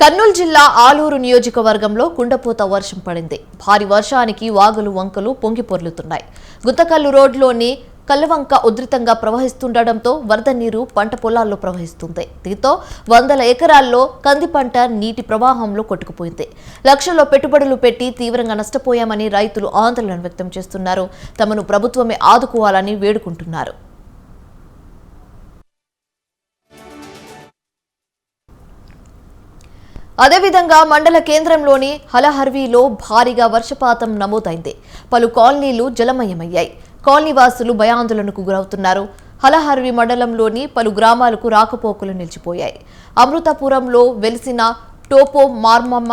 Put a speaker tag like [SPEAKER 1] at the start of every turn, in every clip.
[SPEAKER 1] కర్నూలు జిల్లా ఆలూరు నియోజకవర్గంలో కుండపోత వర్షం పడింది. భారీ వర్షానికి వాగులు వంకలు పొంగి పొర్లుతున్నాయి. గుత్తకల్లు రోడ్లోని కల్లవంక ఉధృతంగా ప్రవహిస్తుండటంతో వరద నీరు పంట పొలాల్లో ప్రవహిస్తుంది. దీంతో వందల ఎకరాల్లో కంది పంట నీటి ప్రవాహంలో కొట్టుకుపోయింది. లక్షల్లో పెట్టుబడులు పెట్టి తీవ్రంగా నష్టపోయామని రైతులు ఆందోళన వ్యక్తం చేస్తున్నారు. తమను ప్రభుత్వమే ఆదుకోవాలని వేడుకుంటున్నారు. అదేవిధంగా మండల కేంద్రంలోని హలహర్వీలో భారీగా వర్షపాతం నమోదైంది. పలు కాలనీలు జలమయమయ్యాయి. కాలనీ వాసులు భయాందోళనకు గురవుతున్నారు. హలహర్వి మండలంలోని పలు గ్రామాలకు రాకపోకలు నిలిచిపోయాయి. అమృతపురంలో వెలిసిన టోపో మార్మమ్మ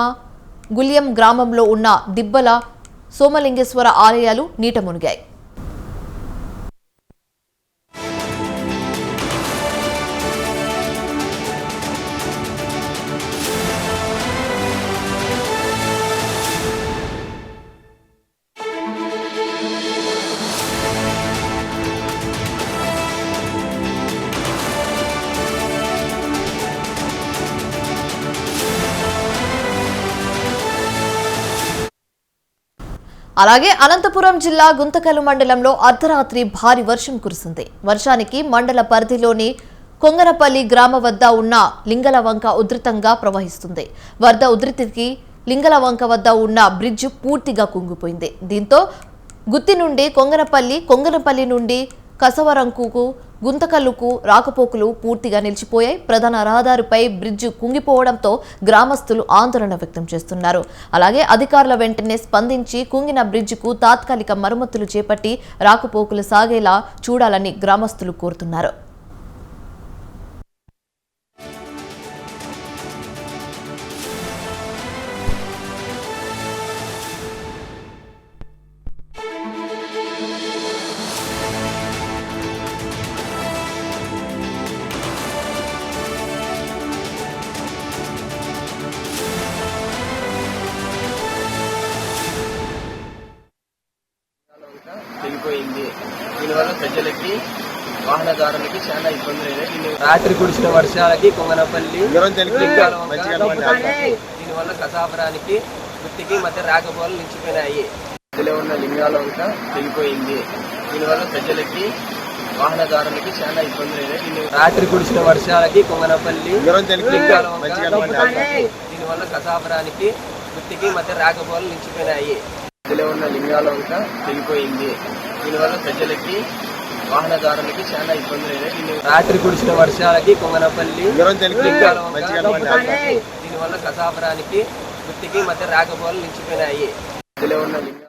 [SPEAKER 1] గుల్యం గ్రామంలో ఉన్న దిబ్బల సోమలింగేశ్వర ఆలయాలు నీట మునిగాయి. అలాగే అనంతపురం జిల్లా గుంతకల్ మండలంలో అర్ధరాత్రి భారీ వర్షం కురిసింది. వర్షానికి మండల పరిధిలోని కొంగరపల్లి గ్రామ వద్ద ఉన్న లింగలవంక ఉధృతంగా ప్రవహిస్తుంది. వరద ఉధృతికి లింగలవంక వద్ద ఉన్న బ్రిడ్జ్ పూర్తిగా కుంగిపోయింది. దీంతో గుత్తి నుండి కొంగరపల్లి కొంగరపల్లి నుండి కసవరంకుకు గుంతకల్లుకు రాకపోకలు పూర్తిగా నిలిచిపోయాయి. ప్రధాన రహదారిపై బ్రిడ్జ్ కుంగిపోవడంతో గ్రామస్తులు ఆందోళన వ్యక్తం చేస్తున్నారు. అలాగే అధికారుల వెంటనే స్పందించి కుంగిన బ్రిడ్జికు తాత్కాలిక మరమ్మతులు చేపట్టి రాకపోకలు సాగేలా చూడాలని గ్రామస్తులు కోరుతున్నారు.
[SPEAKER 2] దీనివల్ల ప్రజలకి వాహనదారులకి చాలా ఇబ్బందులు అయినాయి. రాత్రి కురిసిన వర్షాలకి కొంగనపల్లి దీనివల్ల కసాపురానికి గుత్తికి మధ్య రాకపోకలు నిలిచిపోయినాయి. మధ్యలో ఉన్న లింగాల వంక తెగిపోయింది దీనివల్ల ప్రజలకి వాహనదారులకి చాలా ఇబ్బందులు అయినాయి. రాత్రి కురిసిన వర్షాలకి కొంగనపల్లి దీనివల్ల కసాపురానికి గుత్తికి మధ్య రాకపోకలు నిలిచిపోయినాయి. మధ్యలో ఉన్న లింగాల వంక తెగిపోయింది దీనివల్ల ప్రజలకి వాహనదారులకి చాలా ఇబ్బందులు అయినాయి. రాత్రి కురిసిన వర్షాలకి కొంగనపల్లి దీనివల్ల కసాపురానికి గుత్తికి మధ్య రాకపోకలు నిలిచిపోయినాయి. మధ్యలో ఉన్న లింగాల